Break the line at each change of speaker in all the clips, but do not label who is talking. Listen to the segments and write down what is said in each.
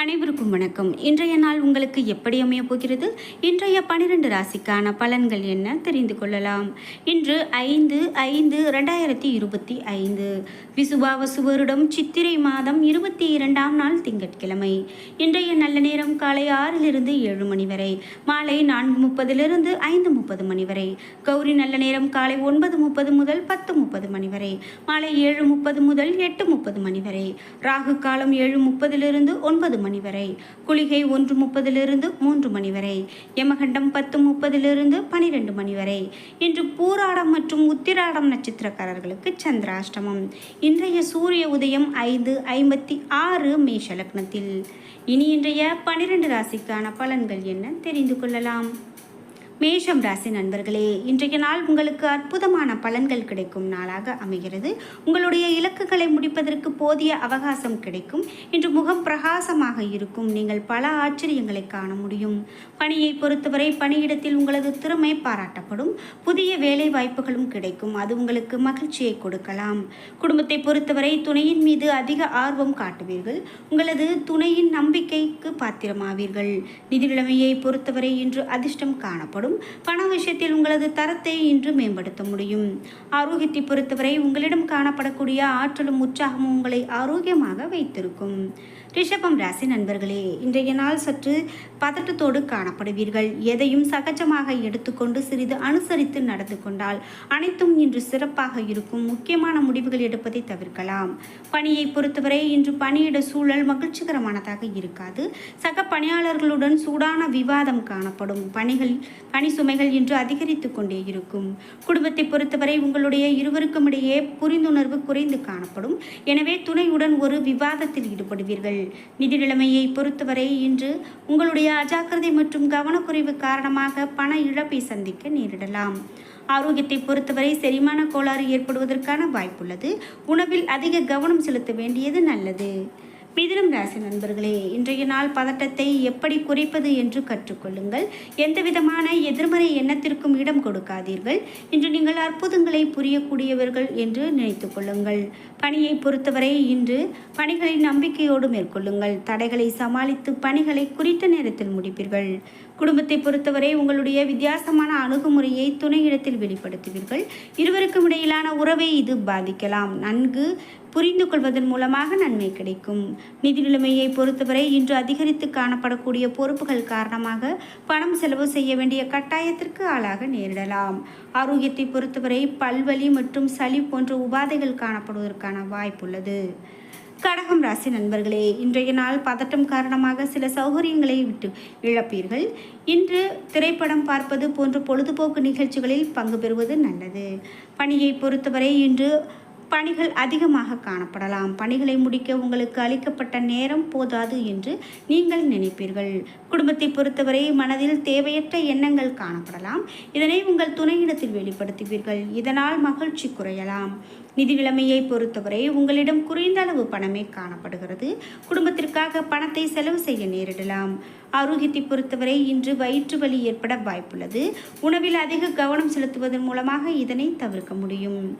அனைவருக்கும் வணக்கம். இன்றைய நாள் உங்களுக்கு எப்படி அமைய போகிறது? இன்றைய பனிரெண்டு ராசிக்கான பலன்கள் என்ன? தெரிந்து கொள்ளலாம். இன்று ஐந்து ஐந்து ரெண்டாயிரத்தி இருபத்தி ஐந்து. விசுவாவசு வருடம் சித்திரை மாதம் இருபத்தி இரண்டாம் நாள் திங்கட்கிழமை. இன்றைய நல்ல நேரம் காலை ஆறிலிருந்து ஏழு மணி வரை. மாலை நான்கு முப்பதிலிருந்து ஐந்து முப்பது மணி வரை. கௌரி நல்ல நேரம் காலை ஒன்பது முப்பது முதல் பத்து முப்பது மணி வரை. மாலை ஏழு முப்பது முதல் எட்டு முப்பது மணி வரை. ராகு காலம் ஏழு முப்பதிலிருந்து ஒன்பது மணி வரை. குளிகை ஒன்று முப்பதிலிருந்து மூன்று மணி வரை. யமகண்டம் பத்து முப்பதிலிருந்து பனிரெண்டு மணி வரை. இன்று பூராடம் மற்றும் உத்திராடம் நட்சத்திரக்காரர்களுக்கு சந்திராஷ்டமம். இன்றைய சூரிய உதயம் ஐந்து ஐம்பத்தி ஆறு மேஷ லக்னத்தில். இனி இன்றைய பனிரெண்டு ராசிக்கான பலன்கள் என்ன தெரிந்து கொள்ளலாம்? மேஷம் ராசி நண்பர்களே இன்றைய நாள் உங்களுக்கு அற்புதமான பலன்கள் கிடைக்கும் நாளாக அமைகிறது. உங்களுடைய இலக்குகளை முடிப்பதற்கு போதிய அவகாசம் கிடைக்கும். இன்று முகம் பிரகாசமாக இருக்கும். நீங்கள் பல ஆச்சரியங்களை காண முடியும். பணியை பொறுத்தவரை பணியிடத்தில் உங்களது திறமை பாராட்டப்படும். புதிய வேலை வாய்ப்புகளும் கிடைக்கும். அது உங்களுக்கு மகிழ்ச்சியை கொடுக்கலாம். குடும்பத்தை பொறுத்தவரை துணையின் மீது அதிக ஆர்வம் காட்டுவீர்கள். உங்களது துணையின் நம்பிக்கைக்கு பாத்திரமாவீர்கள். நிதி நிலைமையை பொறுத்தவரை இன்று அதிர்ஷ்டம் காணப்படும். பண விஷயத்தில் உங்களது தரத்தை இன்று மேம்படுத்த முடியும். ஆரோக்கியத்தை பொறுத்தவரை உங்களிடம் காணப்படக்கூடிய ஆற்றலும் உற்சாகமும் உங்களை ஆரோக்கியமாக வைத்திருக்கும். ரிஷபம் ராசி நண்பர்களே இன்றைய நாள் சற்று பதட்டத்தோடு காணப்படுவீர்கள். எதையும் சகஜமாக எடுத்துக்கொண்டு சிறிது அனுசரித்து நடந்து கொண்டால் அனைத்தும் இன்று சிறப்பாக இருக்கும். முக்கியமான முடிவுகள் எடுப்பதை தவிர்க்கலாம். பணியை பொறுத்தவரை இன்று பணியிட சூழல் மகிழ்ச்சிகரமானதாக இருக்காது. சக பணியாளர்களுடன் சூடான விவாதம் காணப்படும். பணிகள் பணி சுமைகள் இன்று அதிகரித்து கொண்டே இருக்கும். குடும்பத்தை பொறுத்தவரை உங்களுடைய இருவருக்கும் இடையே புரிந்துணர்வு குறைந்து காணப்படும். எனவே துணையுடன் ஒரு விவாதத்தில் ஈடுபடுவீர்கள். நிதி நிலைமையை பொறுத்தவரை இன்று உங்களுடைய அஜாக்கிரதை மற்றும் கவனக்குறைவு காரணமாக பண இழப்பை சந்திக்க நேரிடலாம். ஆரோக்கியத்தை பொறுத்தவரை செரிமான கோளாறு ஏற்படுவதற்கான வாய்ப்புள்ளது. உணவில் அதிக கவனம் செலுத்த வேண்டியது நல்லது. மிதுனம் ராசி நண்பர்களே இன்றைய நாள் பதட்டத்தை எப்படி குறைப்பது என்று கற்றுக்கொள்ளுங்கள். எந்த விதமான எதிர்மறை எண்ணத்திற்கும் இடம் கொடுக்காதீர்கள். இன்று நீங்கள் அற்புதங்களை புரியக்கூடியவர்கள் என்று நினைத்து கொள்ளுங்கள். பணியை பொறுத்தவரை இன்று பணிகளை நம்பிக்கையோடு மேற்கொள்ளுங்கள். தடைகளை சமாளித்து பணிகளை குறித்த நேரத்தில் முடிப்பீர்கள். குடும்பத்தை பொறுத்தவரை உங்களுடைய வித்தியாசமான அணுகுமுறையை துணையிடத்தில் வெளிப்படுத்துவீர்கள். இருவருக்கும் இடையிலான உறவை இது பாதிக்கலாம். நன்கு புரிந்து கொள்வதன் மூலமாக நன்மை கிடைக்கும். நிதி நிலைமையை பொறுத்தவரை இன்று அதிகரித்து காணப்படக்கூடிய பொறுப்புகள் காரணமாக பணம் செலவு செய்ய வேண்டிய கட்டாயத்திற்கு ஆளாக நேரிடலாம். ஆரோக்கியத்தை பொறுத்தவரை பல்வலி மற்றும் சளி போன்ற உபாதைகள் காணப்படுவதற்கான வாய்ப்புள்ளது. கடகம் ராசி நண்பர்களே இன்றைய நாள் பதட்டம் காரணமாக சில சௌகரியங்களை விட்டு இழப்பீர்கள். இன்று திரைப்படம் பார்ப்பது போன்ற பொழுதுபோக்கு நிகழ்ச்சிகளில் பங்கு பெறுவது நல்லது. பணியை பொறுத்தவரை இன்று பணிகள் அதிகமாக காணப்படலாம். பணிகளை முடிக்க உங்களுக்கு அளிக்கப்பட்ட நேரம் போதாது என்று நீங்கள் நினைப்பீர்கள். குடும்பத்தை பொறுத்தவரை மனதில் தேவையற்ற எண்ணங்கள் காணப்படலாம். இதனை உங்கள் துணையிடத்தில் வெளிப்படுத்துவீர்கள். இதனால் மகிழ்ச்சி குறையலாம். நிதி நிலைமையை பொறுத்தவரை உங்களிடம் குறைந்த அளவு பணமே காணப்படுகிறது. குடும்பத்திற்காக பணத்தை செலவு செய்ய நேரிடலாம். ஆரோக்கியத்தை பொறுத்தவரை இன்று வயிற்று வலி ஏற்பட வாய்ப்புள்ளது. உணவில் அதிக கவனம் செலுத்துவதன் மூலமாக இதனை தவிர்க்க முடியும்.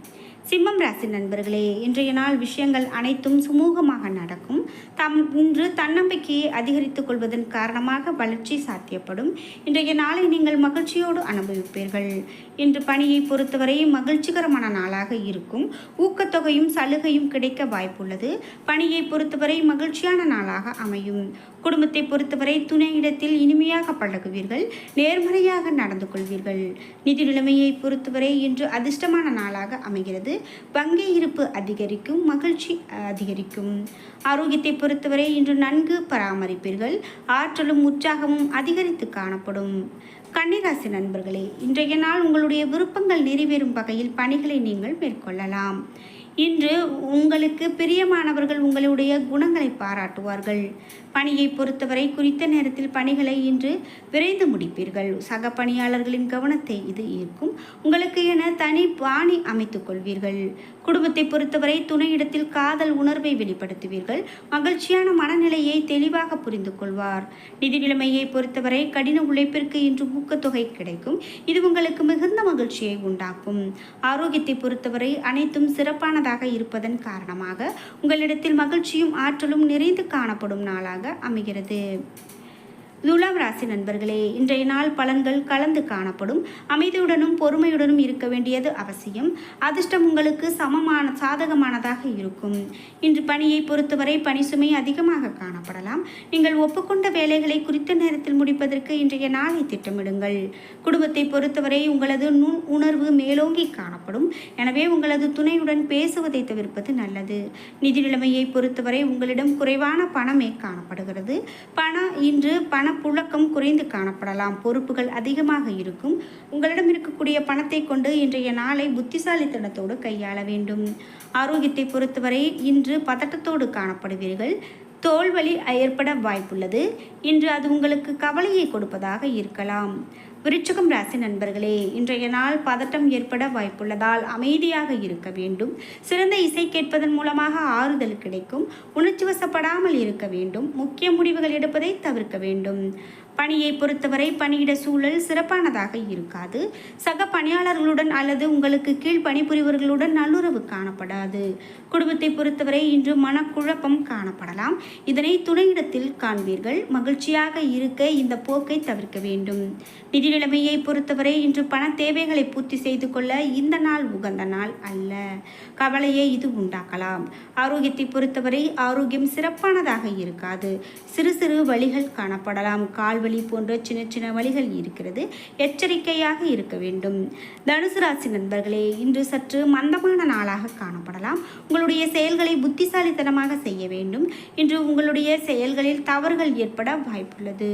சிம்மம் ராசி நண்பர்களே இன்றைய நாள் விஷயங்கள் அனைத்தும் சுமூகமாக நடக்கும். தம் இன்று தன்னம்பிக்கையை அதிகரித்துக் கொள்வதன் காரணமாக வளர்ச்சி சாத்தியப்படும். இன்றைய நாளை நீங்கள் மகிழ்ச்சியோடு அனுபவிப்பீர்கள். இன்று பணியை பொறுத்தவரை மகிழ்ச்சிகரமான நாளாக இருக்கும். ஊக்கத்தொகையும் சலுகையும் கிடைக்க வாய்ப்புள்ளது. பணியை பொறுத்தவரை மகிழ்ச்சியான நாளாக அமையும். குடும்பத்தை பொறுத்தவரை துணையிடத்தில் இனிமையாக பழகுவீர்கள். நேர்மறையாக நடந்து கொள்வீர்கள். நிதி நிலைமையை பொறுத்தவரை இன்று அதிர்ஷ்டமான நாளாக அமைகிறது. வங்கி இருப்பு அதிகரிக்கும் மகிழ்ச்சி அதிகரிக்கும். ஆரோக்கியத்தை பொறுத்தவரை இன்று நன்கு பராமரிப்பீர்கள். ஆற்றலும் உற்சாகமும் அதிகரித்து காணப்படும். கன்னிராசி நண்பர்களே இன்றைய நாள் உங்களுடைய விருப்பங்கள் நிறைவேறும் வகையில் பணிகளை நீங்கள் மேற்கொள்ளலாம். இன்று உங்களுக்கு பிரியமானவர்கள் உங்களுடைய குணங்களை பாராட்டுவார்கள். பணியை பொறுத்தவரை குறித்த நேரத்தில் பணிகளை இன்று விரைந்து முடிப்பீர்கள். சக பணியாளர்களின் கவனத்தை இது ஈர்க்கும். உங்களுக்கு என தனி பாணி அமைத்துக் கொள்வீர்கள். குடும்பத்தை பொறுத்தவரை துணையிடத்தில் காதல் உணர்வை வெளிப்படுத்துவீர்கள். மகிழ்ச்சியான மனநிலையை தெளிவாக புரிந்து கொள்வார். நிதி நிலைமையை பொறுத்தவரை கடின உழைப்பிற்கு இன்று ஊக்கத்தொகை கிடைக்கும். இது உங்களுக்கு மிகுந்த மகிழ்ச்சியை உண்டாக்கும். ஆரோக்கியத்தை பொறுத்தவரை அனைத்தும் சிறப்பானதாக இருப்பதன் காரணமாக உங்களிடத்தில் மகிழ்ச்சியும் ஆற்றலும் நிறைந்து காணப்படும் நாளாக அமைகிறது. துலாம் ராசி நண்பர்களே இன்றைய நாள் பலன்கள் கலந்து காணப்படும். அமைதியுடனும் பொறுமையுடனும் இருக்க வேண்டியது அவசியம். அதிர்ஷ்டம் உங்களுக்கு சமமான சாதகமானதாக இருக்கும். இன்று பணியை பொறுத்தவரை பணி சுமை அதிகமாக காணப்படலாம். நீங்கள் ஒப்புக்கொண்ட வேலைகளை குறித்த நேரத்தில் முடிப்பதற்கு இன்றைய நாளை திட்டமிடுங்கள். குடும்பத்தை பொறுத்தவரை உங்களது நுண் உணர்வு மேலோங்கி காணப்படும். எனவே உங்களது துணையுடன் பேசுவதை தவிர்ப்பது நல்லது. நிதி நிலைமையை பொறுத்தவரை உங்களிடம் குறைவான பணமே காணப்படுகிறது. பணம் இன்று பணப்புழக்கம் குறைந்து காணப்படலாம். பொறுப்புகள் அதிகமாக இருக்கும். உங்களிடம் இருக்கக்கூடிய பணத்தை கொண்டு இன்றைய நாளை புத்திசாலித்தனத்தோடு கையாள வேண்டும். ஆரோக்கியத்தை பொறுத்தவரை இன்று பதட்டத்தோடு காணப்படுவீர்கள். தோல்வலி ஏற்பட வாய்ப்புள்ளது. இன்று அது உங்களுக்கு கவலையை கொடுப்பதாக இருக்கலாம். விருச்சகம் ராசி நண்பர்களே இன்றைய நாள் பதட்டம் ஏற்பட வாய்ப்புள்ளதால் அமைதியாக இருக்க வேண்டும். சிறந்த இசை கேட்பதன் மூலமாக ஆறுதல் கிடைக்கும். உணர்ச்சி வசப்படாமல் இருக்க வேண்டும். முக்கிய முடிவுகள் எடுப்பதை தவிர்க்க வேண்டும். பணியை பொறுத்தவரை பணியிட சூழல் சிறப்பானதாக இருக்காது. சக பணியாளர்களுடன் அல்லது உங்களுக்கு கீழ் பணிபுரிவர்களுடன் நல்லுறவு காணப்படாது. குடும்பத்தை பொறுத்தவரை இன்று மனக்குழப்பம் காணப்படலாம். இதனை துணையிடத்தில் காண்பீர்கள். மகிழ்ச்சியாக இருக்க இந்த போக்கை தவிர்க்க வேண்டும். நிதி நிலைமையை பொறுத்தவரை இன்று பண தேவைகளை பூர்த்தி செய்து கொள்ள இந்த நாள் உகந்த நாள் அல்ல. கவலையை இது உண்டாக்கலாம். ஆரோக்கியத்தை பொறுத்தவரை ஆரோக்கியம் சிறப்பானதாக இருக்காது. சிறு சிறு வழிகள் காணப்படலாம். கால்வலி போன்ற சின்ன சின்ன வழிகள் இருக்கிறது. எச்சரிக்கையாக இருக்க வேண்டும். தனுசு ராசி நண்பர்களே இன்று சற்று மந்தமான நாளாக காணப்படலாம். உங்களுடைய செயல்களை புத்திசாலித்தனமாக செய்ய வேண்டும். இன்று உங்களுடைய செயல்களில் தவறுகள் ஏற்பட வாய்ப்புள்ளது.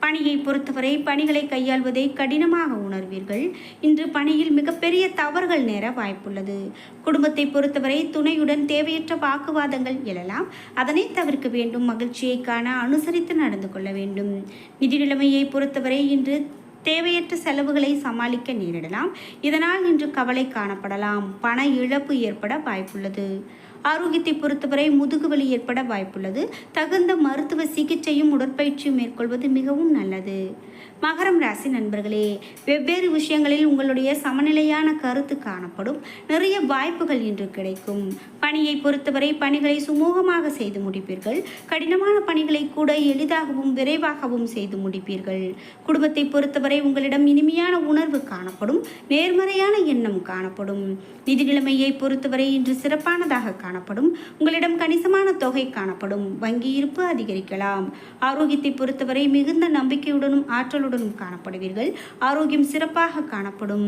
பணியை பொறுத்தவரை பணிகளை கையாள்வதை கடினமாக உணர்வீர்கள். இன்று பணியில் மிகப்பெரிய தவறுகள் நேர வாய்ப்புள்ளது. குடும்பத்தை பொறுத்தவரை துணையுடன் தேவையற்ற வாக்குவாதங்கள் எழலாம். அதனை தவிர்க்க வேண்டும். மகிழ்ச்சியை காண அனுசரித்து நடந்து கொள்ள வேண்டும். நிதி நிலைமையை பொறுத்தவரை இன்று தேவையற்ற செலவுகளை சமாளிக்க நேரிடலாம். இதனால் இன்று கவலை காணப்படலாம். பண இழப்பு ஏற்பட வாய்ப்புள்ளது. ஆரோக்கியத்தை பொறுத்தவரை முதுகுவலி ஏற்பட வாய்ப்புள்ளது. தகுந்த மருத்துவ சிகிச்சையும் உடற்பயிற்சியும் மேற்கொள்வது மிகவும் நல்லது. மகரம் ராசி நண்பர்களே வெவ்வேறு விஷயங்களில் உங்களுடைய சமநிலையான கருத்து காணப்படும். நிறைய வாய்ப்புகள் இன்று கிடைக்கும். பணியை பொறுத்தவரை பணிகளை சுமூகமாக செய்து முடிப்பீர்கள். கடினமான பணிகளை கூட எளிதாகவும் விரைவாகவும் செய்து முடிப்பீர்கள். குடும்பத்தை பொறுத்தவரை உங்களிடம் இனிமையான உணர்வு காணப்படும். நேர்மறையான எண்ணம் காணப்படும். நிதி நிலைமையை பொறுத்தவரை இன்று சிறப்பானதாக காணப்படும். உங்களிடம் கணிசமான தொகை காணப்படும். வங்கி இருப்பு அதிகரிக்கலாம். ஆரோக்கியத்தை பொறுத்தவரை மிகுந்த நம்பிக்கையுடனும் ஆற்றலுடனும் காணப்படுவீர்கள். ஆரோக்கியம் சிறப்பாக காணப்படும்.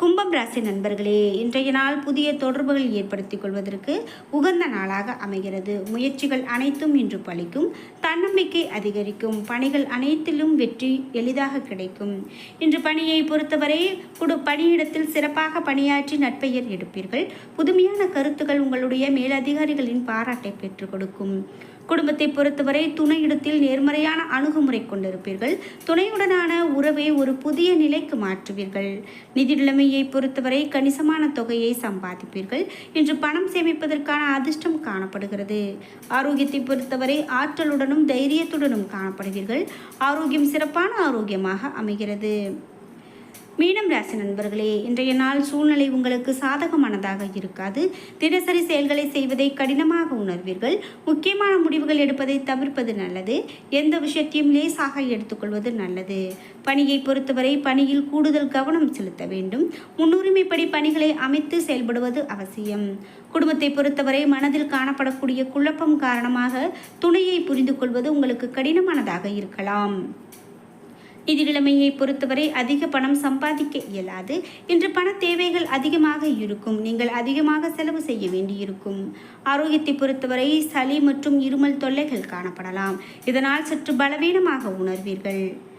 கும்பம் ராசி நண்பர்களே இன்றைய நாள் புதிய தொடர்புகள் ஏற்படுத்திக் கொள்வதற்கு உகந்த நாளாக அமைகிறது. முயற்சிகள் அனைத்தும் இன்று பலிக்கும். தன்னம்பிக்கை அதிகரிக்கும். பணிகள் அனைத்திலும் வெற்றி எளிதாக கிடைக்கும். இன்று பணியை பொறுத்தவரை குடு பணியிடத்தில் சிறப்பாக பணியாற்றி நட்பெயர் எடுப்பீர்கள். புதுமையான கருத்துக்கள் உங்களுடைய மேலதிகாரிகளின் பாராட்டை பெற்றுக் கொடுக்கும். குடும்பத்தை பொறுத்தவரை துணையிடத்தில் நேர்மறையான அணுகுமுறை கொண்டிருப்பீர்கள். துணையுடனான உறவை ஒரு புதிய நிலைக்கு மாற்றுவீர்கள். நிதி நிலைமையை பொறுத்தவரை கணிசமான தொகையை சம்பாதிப்பீர்கள். இன்று பணம் சேமிப்பதற்கான அதிர்ஷ்டம் காணப்படுகிறது. ஆரோக்கியத்தை பொறுத்தவரை ஆற்றலுடனும் தைரியத்துடனும் காணப்படுவீர்கள். ஆரோக்கியம் சிறப்பான ஆரோக்கியமாக அமைகிறது. மீனம் ராசி நண்பர்களே இன்றைய நாள் சூழ்நிலை உங்களுக்கு சாதகமானதாக இருக்காது. தினசரி செயல்களை செய்வதை கடினமாக உணர்வீர்கள். முக்கியமான முடிவுகள் எடுப்பதை தவிர்ப்பது நல்லது. எந்த விஷயத்தையும் லேசாக எடுத்துக்கொள்வது நல்லது. பணியை பொறுத்தவரை பணியில் கூடுதல் கவனம் செலுத்த வேண்டும். முன்னுரிமைப்படி பணிகளை அமைத்து செயல்படுவது அவசியம். குடும்பத்தை பொறுத்தவரை மனதில் காணப்படக்கூடிய குழப்பம் காரணமாக துணையை புரிந்து கொள்வது உங்களுக்கு கடினமானதாக இருக்கலாம். நிதிநிலைமையை பொறுத்தவரை அதிக பணம் சம்பாதிக்க இயலாது. இன்று பண தேவைகள் அதிகமாக இருக்கும். நீங்கள் அதிகமாக செலவு செய்ய வேண்டியிருக்கும். ஆரோக்கியத்தை பொறுத்தவரை சளி மற்றும் இருமல் தொல்லைகள் காணப்படலாம். இதனால் சற்று பலவீனமாக உணர்வீர்கள்.